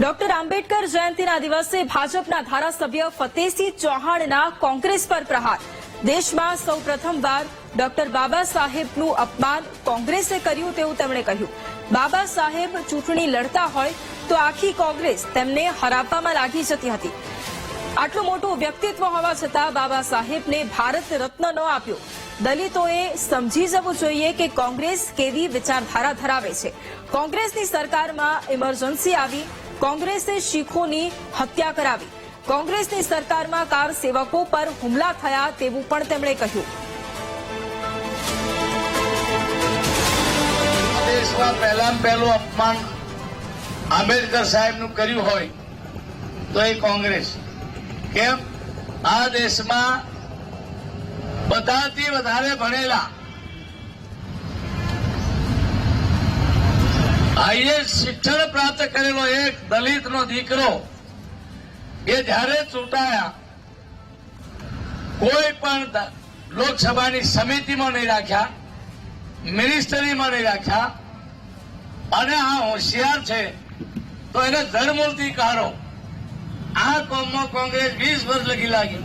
Doctor Ambedkar જયંતિના દિવસે ભાજપના ધારાસભ્ય ફતેહસિંહ ચૌહાણના કોંગ્રેસ પર પ્રહાર. દેશમાં સૌ પ્રથમવાર ડોક્ટર બાબા સાહેબનું અપમાન કોંગ્રેસે કર્યું તેવું તેમણે કહ્યું. બાબા સાહેબ ચૂંટણી લડતા હોય તો આખી કોંગ્રેસ તેમને હરાવવામાં લાગી જતી હતી. આટલું મોટું વ્યક્તિત્વ હોવા છતાં બાબા સાહેબને ભારત રત્ન ન આપ્યો. દલિતોએ સમજી જવું જોઈએ કે કોંગ્રેસ કેવી વિચારધારા ધરાવે છે. કોંગ્રેસની સરકારમાં ઇમરજન્સી આવી કોંગ્રેસે શીખોની હત્યા કરાવી. કોંગ્રેસની સરકારમાં કાર સેવકો પર હુમલા થયા તેવું પણ તેમણે કહ્યું. દેશમાં પહેલામાં પહેલું અપમાન આંબેડકર સાહેબનું કર્યું હોય તો એ કોંગ્રેસ. કેમ? આ દેશમાં બધાથી વધારે ભણેલા હાઈએસ્ટ શિક્ષણ પ્રાપ્ત કરેલો એક દલિતનો દીકરો, એ જ્યારે ચૂંટાયા, કોઈ પણ લોકસભાની સમિતિમાં નહીં રાખ્યા, મિનિસ્ટરીમાં નહીં રાખ્યા, અને આ હોશિયાર છે, તો એને ધર્મૂર્તિ કાઢો. આ કોમમાં કોંગ્રેસ વીસ વર્ષ લગી લાગી.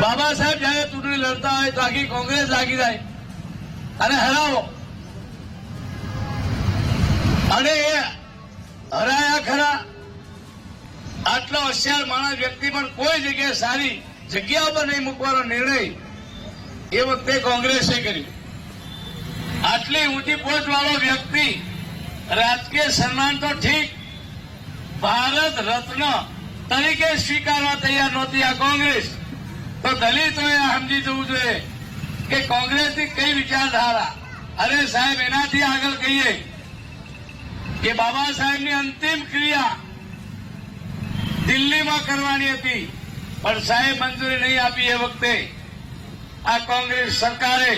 બાબા સાહેબ જયારે ચૂંટણી લડતા હોય તો આખી કોંગ્રેસ લાગી જાય. અને હરાવો. અને એ હરાયા ખરા. આટલો હોશિયાર માણસ વ્યક્તિ પણ કોઈ જગ્યાએ સારી જગ્યા પર નહીં મૂકવાનો નિર્ણય. એ વખતે કોંગ્રેસે કર્યો. આટલી ઊંચી પોસ્ટ વાળો વ્યક્તિ રાજકીય સન્માન તો ઠીક, ભારત રત્ન તરીકે સ્વીકારવા તૈયાર નહોતી આ કોંગ્રેસ. તો દલિતોએ સમજી જવું જોઈએ કે કોંગ્રેસની કઈ વિચારધારા. અરે સાહેબ, એનાથી આગળ કહીએ. કે બાબા સાહેબની અંતિમ ક્રિયા દિલ્હીમાં કરવાની હતી, પણ સાહેબ મંજૂરી નહીં આપી એ વખતે. આ કોંગ્રેસ સરકારે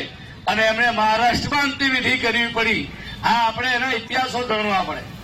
અને એમણે મહારાષ્ટ્રમાં અંતિમ વિધિ કરવી પડી. આ આપણે એનો ઇતિહાસો જાણવા પડે.